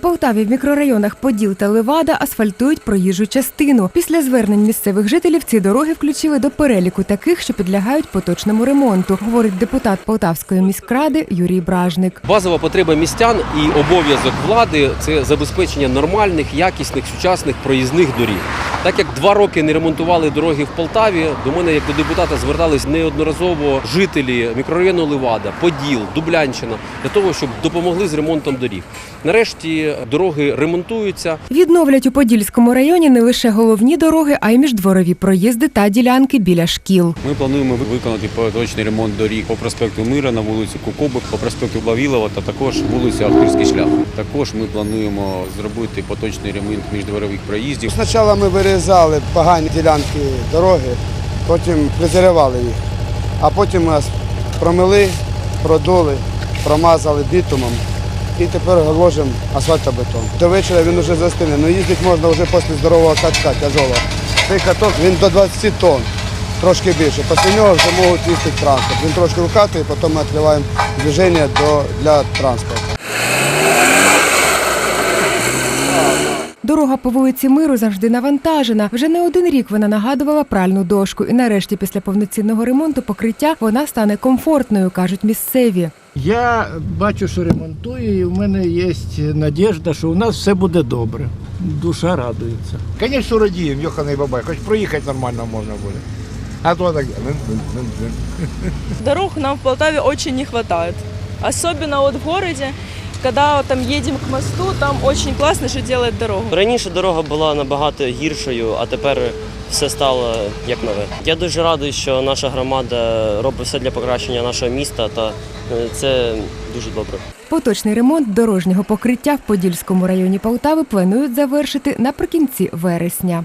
Полтаві в мікрорайонах Поділ та Левада асфальтують проїжджу частину. Після звернень місцевих жителів ці дороги включили до переліку таких, що підлягають поточному ремонту, говорить депутат Полтавської міськради Юрій Бражник. Базова потреба містян і обов'язок влади це забезпечення нормальних, якісних, сучасних проїзних доріг. Так як два роки не ремонтували дороги в Полтаві, до мене як до депутата звертались неодноразово жителі мікрорайону Левада, Поділ, Дублянщина для того, щоб допомогли з ремонтом доріг. Нарешті дороги ремонтуються. Відновлять у Подільському районі не лише головні дороги, а й міждворові проїзди та ділянки біля шкіл. Ми плануємо виконати поточний ремонт доріг по проспекту Мира на вулиці Кукоби, по проспекту Блавілова та також вулиці Ахтирський шлях. Також ми плануємо зробити поточний ремонт міждворових проїздів. Спочатку ми вирізали погані ділянки дороги, потім презервували їх, а потім нас промили, продули, промазали бітумом і тепер ложимо асфальтобетон. До вечора він вже застине, але їздити можна вже після здорового катка тяжелого. Цей каток він до 20 тонн, трошки більше. Після нього вже можуть їздити транспорт. Він трошки вкатує, потім ми відкриваємо движення для транспорту. Дорога по вулиці Миру завжди навантажена. Вже не один рік вона нагадувала пральну дошку. І нарешті, після повноцінного ремонту покриття, вона стане комфортною, кажуть місцеві. Я бачу, що ремонтує, і в мене є надіжда, що у нас все буде добре. Душа радується. Конечно, радіємо, йоханий бабай, хоч проїхати нормально можна буде. А то так. Дорог нам в Полтаве очень не хватает. Особенно вот в городе, когда вот там едем к мосту, там очень классно, что делает дорогу. Раніше дорога була набагато гіршою, а тепер все стало як нове. Я дуже радий, що наша громада робить все для покращення нашого міста, та е, це дуже добре. Поточний ремонт дорожнього покриття в Подільському районі Полтави планують завершити наприкінці вересня.